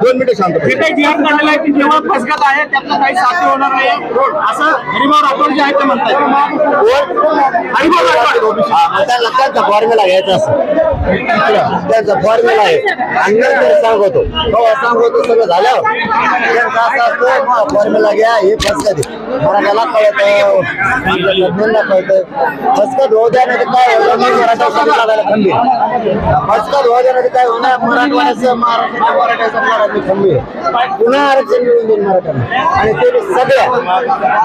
दोन मिनिटं शांत जे काही जी आर काढलेला आहे ती जेव्हा फसगत आहे त्यातलं काही साध्य होणार नाही. असं हरिभाऊ राठोड जे आहेत ते म्हणतात हरिभाऊ त्यांना फॉर्म्युला घ्यायचा असं त्यांचा फॉर्म्युला आहे. अंगण सांगतो. हो सांगतो सगळं झाल्यावर. त्यांचं असं असतं फॉर्म्युला घ्या हे फसकत आहे. मराठ्याला कळत. आमच्या फसकत होऊ द्या नाही काय होणार? मग मराठा समजा लागायला खंबीर फसकत होऊ द्या नाही काय होणार? मराठवाड्याचं महाराष्ट्र मराठ्याचं मराठी खंबीर पुन्हा आरक्षण मिळून देईल मराठ्यांना. आणि ते सगळ्या.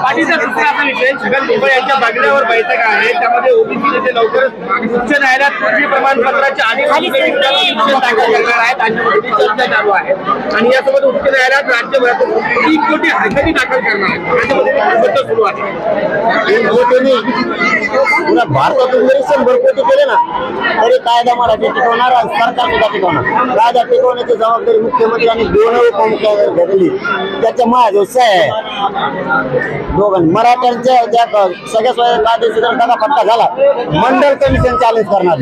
पाठीचा दुसरा असा विषय छगन भुजबळ यांच्या बागड्यावर बैठक आहे. त्यामध्ये ओबीसी नेते लवकरच उच्च न्यायालयात पूर्वी प्रमाणपत्राच्या आधी दाखल करणार आहेत. अशामध्ये चर्चा चालू आहे. आणि यासोबत उच्च न्यायालयात राज्यभरात तीन कोटी हरकती दाखल करणार आहेत. बद्दल सुरू आहे. एक पुन्हा भारतातून जरी शंभर कोटी केले ना तरी कायदा मराठी टिकवणार आणि सरकार सुद्धा टिकवणार. कायदा टिकवण्याची जबाबदारी मुख्यमंत्री आणि दोन उपमुख्यमंत्री घेतली त्याच्या माझ्या सह्या आहे. दोघांनी. मराठ्यांच्या ज्या सगळ्या स्वयं कायदेशीर जर टाका फटका झाला. मंडळ कमिशन चॅलेंज करणार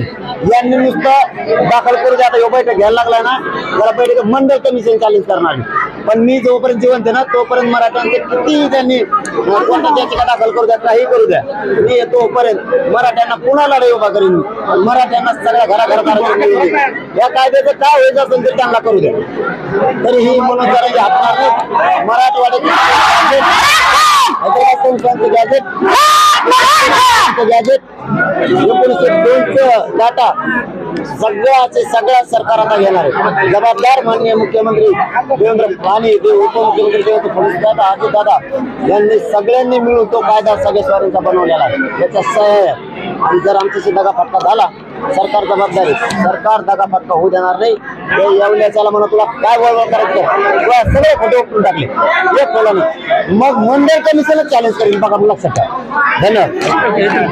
यांनी नुसतं दाखल करू द्या आता बैठक घ्यायला लागलाय ना त्याला बैठक मंडळ कमिशन चॅलेंज करणार पण मी जोपर्यंत जिवंत आहे ना तोपर्यंत मराठ्यांचे कितीही त्यांनी कोणत्या याचिका दाखल करू द्या काही करू द्या. मी येतोपर्यंत मराठ्यांना पुन्हा लढाई उभा करीन मी. मराठ्यांना सगळ्या देईन. या कायद्याचं काय व्हायचं असेल ते त्यांना करू द्या तरीही म्हणून जरा हातणार नाही मराठवाड्याचे गॅजेट गॅजेट एकोणीसशे दोनचं डाटा. सगळ्याचे सगळ्या सरकार आता घेणार आहे. जबाबदार माननीय मुख्यमंत्री देवेंद्र आणि ते उपमुख्यमंत्री देवेंद्र फडणवीस दादा अजित दादा यांनी सगळ्यांनी मिळून तो कायदा सगळ्या बनवलेला आहे. याचा सह्या आणि जर आमच्याशी दगाफटका झाला सरकार जबाबदारी सरकार दगाफटका होऊ देणार नाही. ते येवल्याच्याला म्हणा तुला काय वळवळ करायचं? तुला सगळे फोटो उठून टाकले. एक खोला नाही. मग मंडळ कमिशनच चॅलेंज करेल बघा लक्षात ठेवा. धन्यवाद.